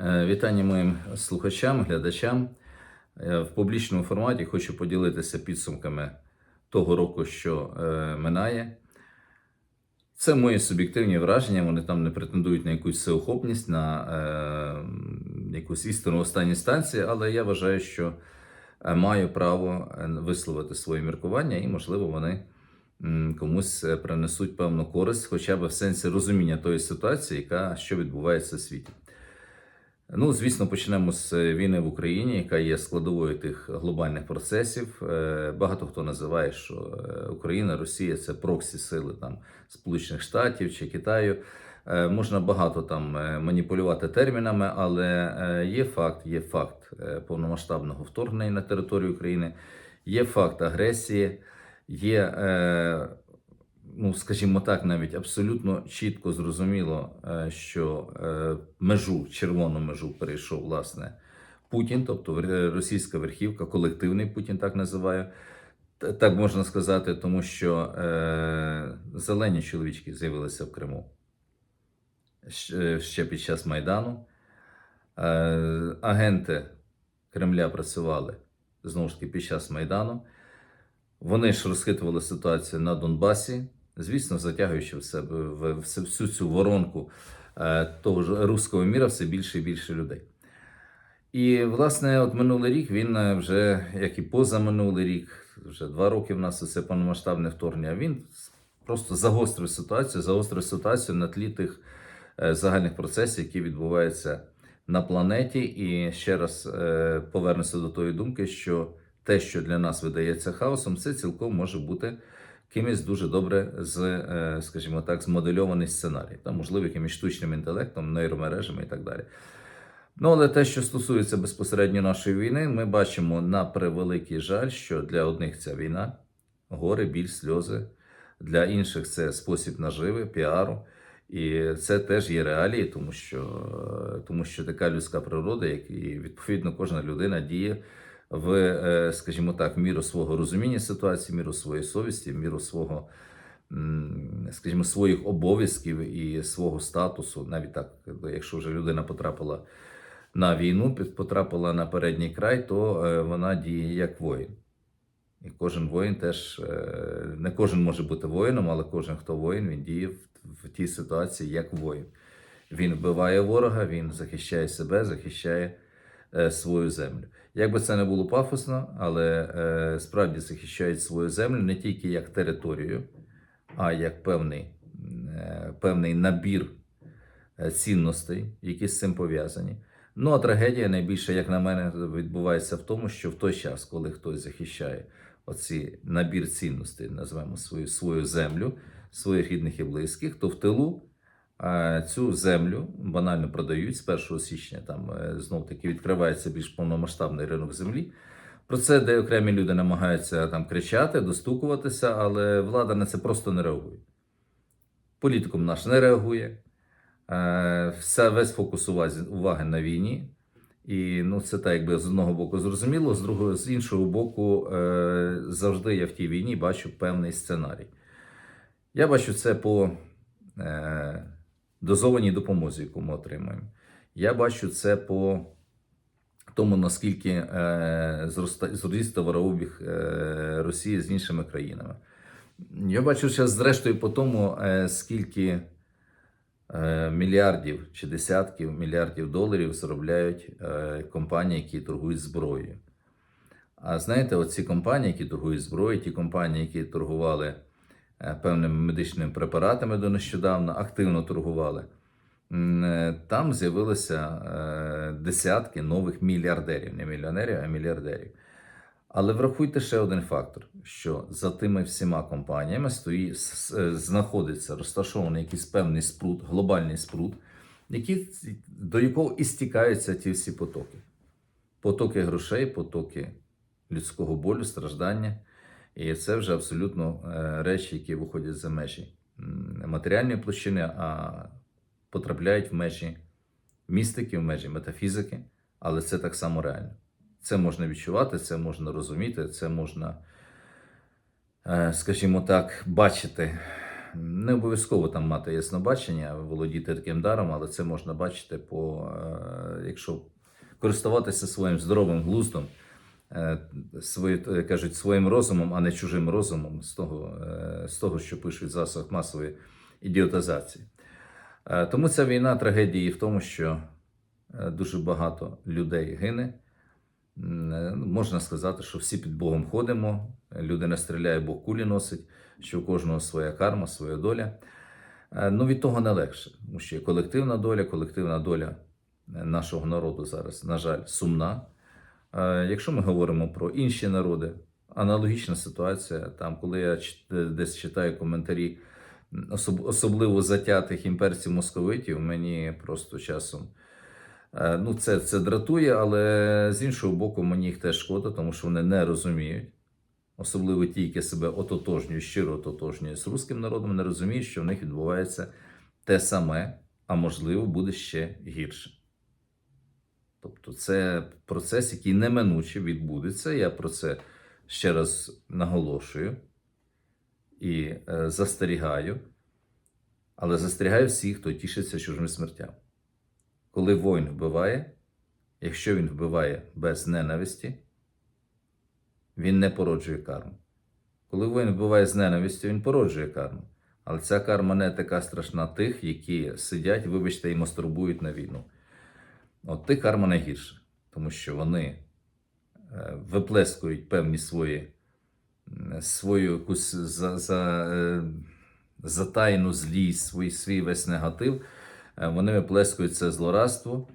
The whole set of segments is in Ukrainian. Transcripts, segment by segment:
Е, Вітання моїм слухачам, глядачам. Е, В публічному форматі хочу поділитися підсумками того року, що е, минає. Це мої суб'єктивні враження. Вони там не претендують на якусь всеохопність, на е, якусь істину в останній станції, але я вважаю, що маю право висловити свої міркування, і, можливо, вони комусь принесуть певну користь, хоча б в сенсі розуміння тої ситуації, яка що відбувається в світі. Ну, звісно, почнемо з війни в Україні, яка є складовою тих глобальних процесів. Е, Багато хто називає, що е, Україна, Росія це проксі сили там Сполучених Штатів чи Китаю. Е, Можна багато там е, маніпулювати термінами, але е, є факт, є факт е, повномасштабного вторгнення на територію України, є факт агресії, є е, ну, скажімо так, навіть абсолютно чітко зрозуміло, е, що е, межу, червону межу перейшов власне Путін, тобто російська верхівка, колективний Путін так називаю. Так можна сказати, тому що е, зелені чоловічки з'явилися в Криму ще ще під час Майдану. Е, агенти Кремля працювали знову ж таки під час Майдану. Вони ж розхитували ситуацію на Донбасі, звісно, затягуючи в себе в, в всю- цю воронку е, того ж руського міра все більше і більше людей. І, власне, от минулий рік він е, вже, як і позаминулий рік, вже два роки в нас це повномасштабне вторгнення, він просто загострив ситуацію, загострив ситуацію на тлі тих е, загальних процесів, які відбуваються на планеті. І ще раз повернуся до тої думки, що те, що для нас видається хаосом, це цілком може бути кимось дуже добре з, е, скажімо так, змодельований сценарій, там, можливо, якимось штучним інтелектом, нейромережами і так далі. Ну, але те, що стосується безпосередньо нашої війни, ми бачимо на превеликий жаль, що для одних ця війна горе, біль, сльози, для інших це спосіб наживи, піару. І це теж є реалії, тому що, е, тому що така людська природа, як і відповідно кожна людина діє в, е, скажімо так, міру свого розуміння ситуації, міру своєї совісті, міру свого, скажімо, своїх обов'язків і свого статусу. Навіть так, якщо вже людина потрапила на війну, потрапила на передній край, то е, вона діє як воїн. І кожен воїн теж е, не кожен може бути воїном, але кожен, хто воїн, він діє в, тій ситуації як воїн. Він вбиває ворога, він захищає себе, захищає свою землю. Як би це не було пафосно, але е, справді захищають свою землю не тільки як територію, а як певний, е, певний набір е, цінностей, які з цим пов'язані. Ну а трагедія найбільше, як на мене, відбувається в тому, що в той час, коли хтось захищає оці набір цінностей, назвемо свою, свою землю, своїх рідних і близьких, то в тилу е, цю землю банально продають з 1 січня. Там е, знов таки відкривається більш повномасштабний ринок землі. Про це де окремі люди намагаються там кричати, достукуватися, але влада на це просто не реагує. Політикум наш не реагує. Е, Вся весь фокус уваги, на війні. І ну, це так, якби з одного боку зрозуміло, з другого, з іншого боку, е, завжди я в тій війні бачу певний сценарій. Я бачу це по дозованій допомозі, яку ми отримуємо. Я бачу це по тому, наскільки е, зріс товарообіг е, Росії з іншими країнами. Я бачу зараз, зрештою, по тому, е, скільки е, мільярдів чи десятків мільярдів доларів заробляють е, компанії, які торгують зброєю. А знаєте, оці компанії, які торгують зброєю, ті компанії, які торгували певними медичними препаратами до нещодавно, активно торгували. е, Там з'явилися е, десятки нових мільярдерів, не мільйонерів, а мільярдерів. Але врахуйте ще один фактор: що за тими всіма компаніями стоїть, е, знаходиться розташований якийсь певний спрут, глобальний спрут, який, до якого і стікаються ті всі потоки. Потоки грошей, потоки людського болю, страждання. І це вже абсолютно е, речі, які виходять за межі матеріальної площини, а потрапляють в межі містики, в межі метафізики, але це так само реально. Це можна відчувати, це можна розуміти, це можна, е, скажімо так, бачити. Не обов'язково там мати яснобачення, володіти таким даром, але це можна бачити по е, якщо користуватися своїм здоровим глуздом, свої, е, кажуть, своїм розумом, а не чужим розумом, з того, е, з того що пишуть в засобах масової ідіотизації. Е, Тому ця війна трагедії в тому, що е, дуже багато людей гине. Е, ну, Можна сказати, що всі під Богом ходимо, людина стріляє, Бог кулі носить, що у кожного своя карма, своя доля. Е, Ну, від того не легше, тому що є колективна доля, колективна доля е, нашого народу зараз, на жаль, сумна. Якщо ми говоримо про інші народи, аналогічна ситуація, там, коли я десь читаю коментарі особливо затятих імперців московитів, мені просто часом. е, Ну, це, це дратує, але з іншого боку, мені їх теж шкода, тому що вони не розуміють. Особливо ті, які себе ототожнюють, щиро ототожнюють з руським народом, не розуміють, що в них відбувається те саме, а можливо, буде ще гірше. Тобто, це процес, який неминуче відбудеться. Я про це ще раз наголошую і е, застерігаю, але застерігаю всіх, хто тішиться чужим смертям. Коли воїн вбиває, якщо він вбиває без ненависті, він не породжує карму. Коли воїн вбиває з ненавистю, він породжує карму. Але ця карма не така страшна тих, які сидять, вибачте, і мастурбують на війну. От тих карма найгірша, тому що вони е, виплескують певні свої, свою якусь за, за, е, затайну злість, свій, свій весь негатив. Е, Вони виплескують це злорадство,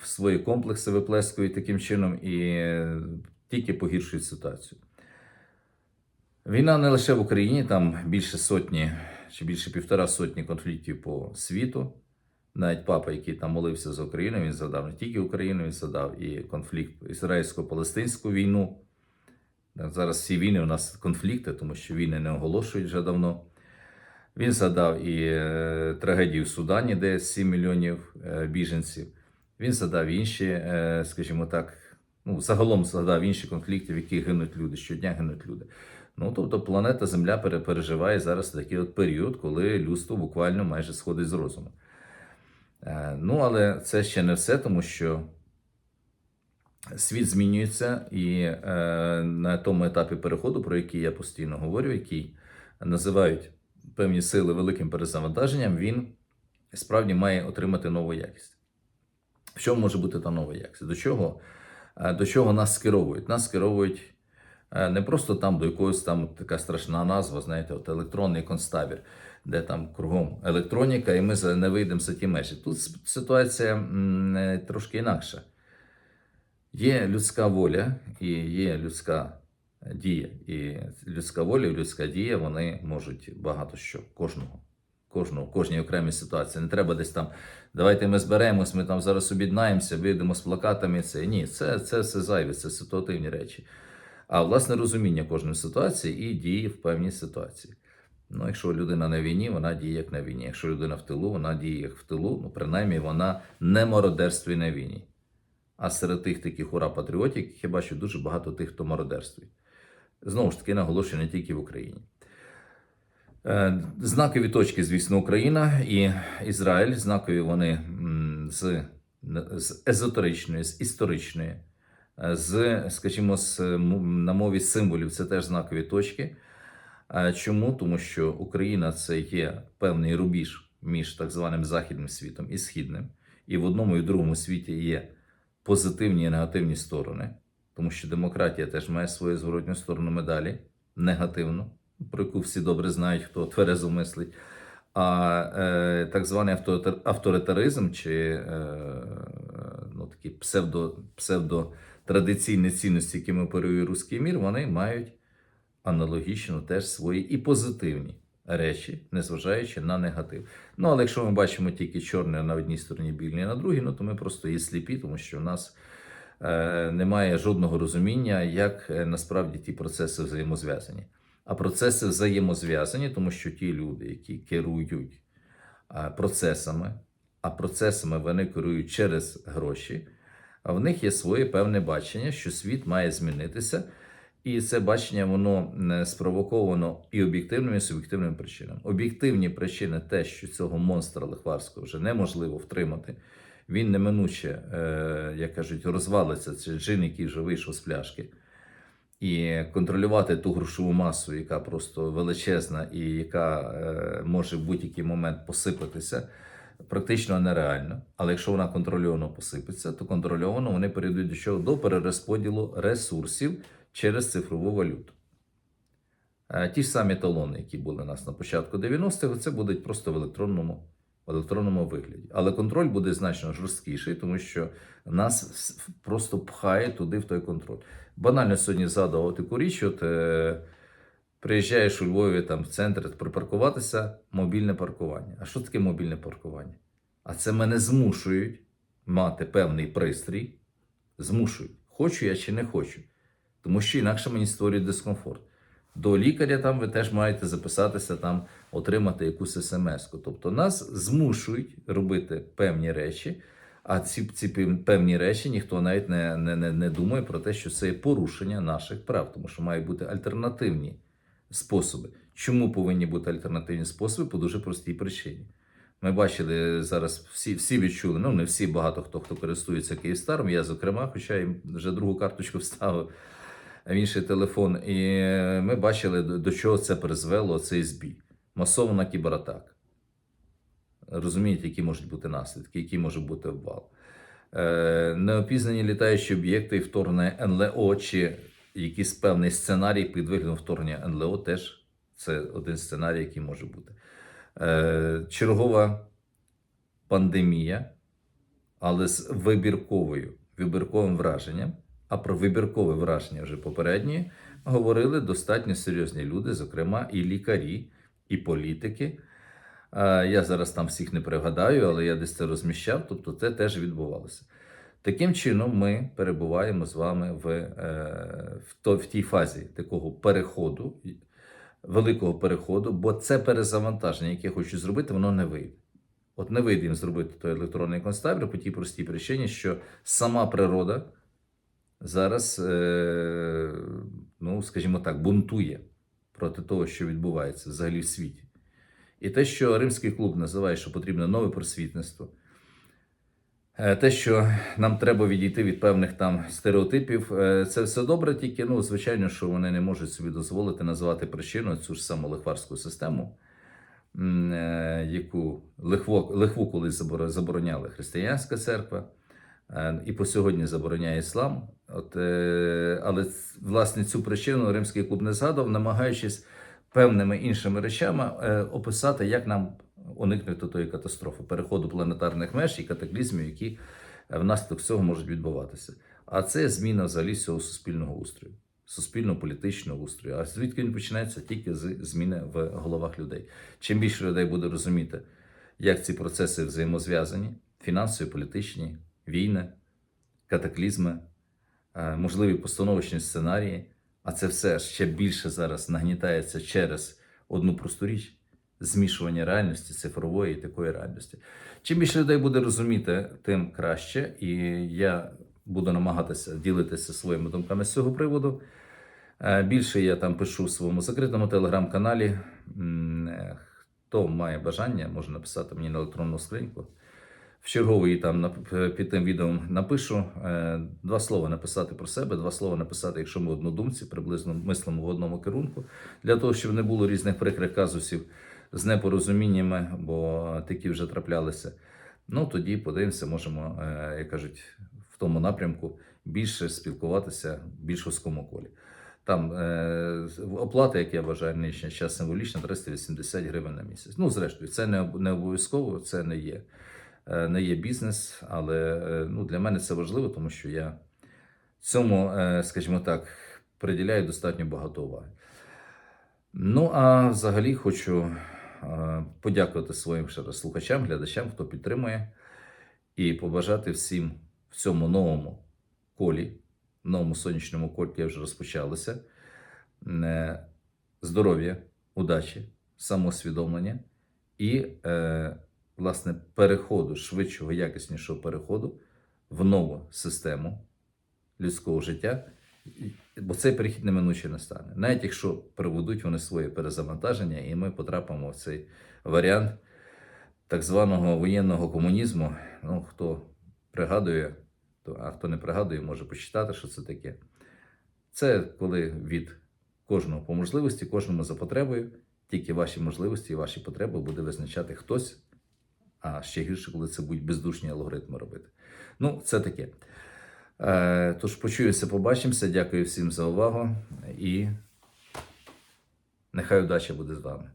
в свої комплекси виплескують таким чином і тільки погіршують ситуацію. Війна не лише в Україні, там більше сотні чи більше півтора сотні конфліктів по світу. Навіть папа, який там молився за Україну, він згадав не тільки Україну, він згадав і конфлікт ізраїльсько-палестинську війну. Зараз всі війни у нас конфлікти, тому що війни не оголошують вже давно. Він згадав і е, трагедію в Судані, де 7 мільйонів е, біженців. Він згадав інші, е, скажімо так, ну, загалом згадав інші конфлікти, в яких гинуть люди, щодня гинуть люди. Ну, тобто планета Земля пере- переживає зараз такий от період, коли людство буквально майже сходить з розуму. Е, Ну, але це ще не все, тому що світ змінюється, і е, на тому етапі переходу, про який я постійно говорю, який називають певні сили великим перезавантаженням, він справді має отримати нову якість. В чому може бути та нова якість? До чого, е, до чого нас скеровують? Нас скеровують не просто там до якоїсь там така страшна назва, знаєте, от електронний концтабір, де там кругом електроніка, і ми не вийдемо за ті межі. Тут ситуація е, трошки інакша. Є людська воля і є людська дія. І людська воля і людська дія вони можуть багато що кожного. Кожного, кожній окремій ситуації. Не треба десь там. Давайте ми зберемось, ми там зараз об'єднаємося, вийдемо з плакатами. Це ні, це, це все зайве, це ситуативні речі. А власне розуміння кожної ситуації і дії в певній ситуації. Ну, якщо людина на війні, вона діє як на війні. Якщо людина в тилу, вона діє як в тилу. Ну, принаймні, вона не мародерствує на війні. А серед тих таких ура патріотів, я бачу дуже багато тих, хто мародерствує. Знову ж таки, наголошую не тільки в Україні. Е, Знакові точки, звісно, Україна і Ізраїль. Знакові вони з, з езотеричної, з історичної, е, з, скажімо, з, на мові символів це теж знакові точки. Чому? Тому що Україна це є певний рубіж між так званим західним світом і східним. І в одному і другому світі є позитивні і негативні сторони, тому що демократія теж має свою зворотню сторону медалі, негативну, про яку всі добре знають, хто тверезо мислить. А е, так званий авторитар- авторитаризм чи е, ну, такі псевдо, псевдотрадиційні цінності, якими оперує руський мір, вони мають аналогічно теж свої і позитивні речі, незважаючи на негатив. Ну, але якщо ми бачимо тільки чорне на одній стороні, білі на другій, ну то ми просто є сліпі, тому що в нас е, немає жодного розуміння, як е, насправді ті процеси взаємозв'язані. А процеси взаємозв'язані, тому що ті люди, які керують е, процесами, а процесами вони керують через гроші, а в них є своє певне бачення, що світ має змінитися. І це бачення воно е, спровоковано і об'єктивними, і суб'єктивними причинами. Об'єктивні причини те, що цього монстра лихварського вже неможливо втримати він неминуче, е, як кажуть, розвалиться. Це джин, який вже вийшов з пляшки. І контролювати ту грошову масу, яка просто величезна і яка е, може в будь-який момент посипатися, практично нереально. Але якщо вона контрольовано посипеться, то контрольовано вони перейдуть до чого? До перерозподілу ресурсів через цифрову валюту. Е, Ті ж самі талони, які були у нас на початку 90-х, це будуть просто в електронному, в електронному вигляді. Але контроль буде значно жорсткіший, тому що нас просто пхає туди в той контроль. Банально сьогодні згадував таку річ: от е, приїжджаєш у Львові там в центр припаркуватися, мобільне паркування. А що таке мобільне паркування? А це мене змушують мати певний пристрій. Змушують, хочу я чи не хочу. Тому що інакше мені створюють дискомфорт. До лікаря там ви теж маєте записатися, там, отримати якусь смс-ку. Тобто нас змушують робити певні речі, а ці, ці певні речі ніхто навіть не, не, не, не думає про те, що це є порушення наших прав, тому що мають бути альтернативні способи. Чому повинні бути альтернативні способи? По дуже простій причині. Ми бачили зараз, всі, всі відчули, ну не всі, багато хто хто користується Київстаром, я зокрема, хоча й вже другу карточку вставив в інший телефон. І ми бачили, до, до чого це призвело цей збій. Масована кібератака. Розумієте, які можуть бути наслідки, який може бути обвал. Е, неопізнані літаючі об'єкти і вторгнення НЛО чи якийсь певний сценарій під виглядом вторгнення НЛО теж це один сценарій, який може бути. Е, чергова пандемія, але з вибірковою, вибірковим враженням. А про вибіркове враження вже попередні говорили достатньо серйозні люди, зокрема і лікарі, і політики. Я зараз там всіх не пригадаю, але я десь це розміщав, тобто це теж відбувалося. Таким чином, ми перебуваємо з вами в, е, в, то, в тій фазі такого переходу, великого переходу, бо це перезавантаження, яке хочу зробити, воно не вийде. От не вийде їм зробити той електронний концтабір по тій простій причині, що сама природа зараз, е, ну, скажімо так, бунтує проти того, що відбувається взагалі в світі. І те, що римський клуб називає, що потрібно нове просвітництво, е, те, що нам треба відійти від певних там стереотипів, е, це все добре, тільки ну, звичайно, що вони не можуть собі дозволити називати причиною цю ж саму лихварську систему, яку лихво, лихву колись заборо- забороняла християнська церква, і по сьогодні забороняє іслам. От, е, але власне цю причину римський клуб не згадував, намагаючись певними іншими речами е, описати, як нам уникнути тої катастрофи, переходу планетарних меж і катаклізмів, які е, внаслідок цього можуть відбуватися. А це зміна взагалі всього суспільного устрою, суспільно-політичного устрою. А звідки він починається тільки з зміни в головах людей. Чим більше людей буде розуміти, як ці процеси взаємозв'язані, фінансові, політичні, війни, катаклізми, е, можливі постановочні сценарії, а це все ще більше зараз нагнітається через одну просту річ змішування реальності, цифрової і такої реальності. Чим більше людей буде розуміти, тим краще. І я буду намагатися ділитися своїми думками з цього приводу. Е, Більше я там пишу в своєму закритому телеграм-каналі. Е, Хто має бажання, може написати мені на електронну скриньку. В черговий там нап- під тим відео напишу е, два слова написати про себе, два слова написати, якщо ми однодумці, приблизно мислимо в одному керунку, для того, щоб не було різних прикрих казусів з непорозуміннями, бо такі вже траплялися. Ну тоді подивимося, можемо, е, як кажуть, в тому напрямку більше спілкуватися в більш вузькому колі. Там е, оплата, як я вважаю, нинішня час символічна 380 гривень на місяць. Ну, зрештою, це не, не обов'язково, це не є, е, не є бізнес, але е, ну, для мене це важливо, тому що я цьому, е, скажімо так, приділяю достатньо багато уваги. Ну, а взагалі хочу е, подякувати своїм ще раз слухачам, глядачам, хто підтримує, і побажати всім в цьому новому колі, новому сонячному колі, яке вже розпочалося, е, здоров'я, удачі, самоусвідомлення і, е, власне, переходу, швидшого, якіснішого переходу в нову систему людського життя, бо цей перехід неминуче настане. Навіть якщо проведуть вони своє перезавантаження, і ми потрапимо в цей варіант так званого воєнного комунізму. Ну, хто пригадує, то, а хто не пригадує, може почитати, що це таке. Це коли від кожного по можливості, кожному за потребою, тільки ваші можливості і ваші потреби буде визначати хтось, а ще гірше, коли це будуть бездушні алгоритми робити. Ну, це таке. Е, тож почуємося, побачимося. Дякую всім за увагу і нехай удача буде з вами.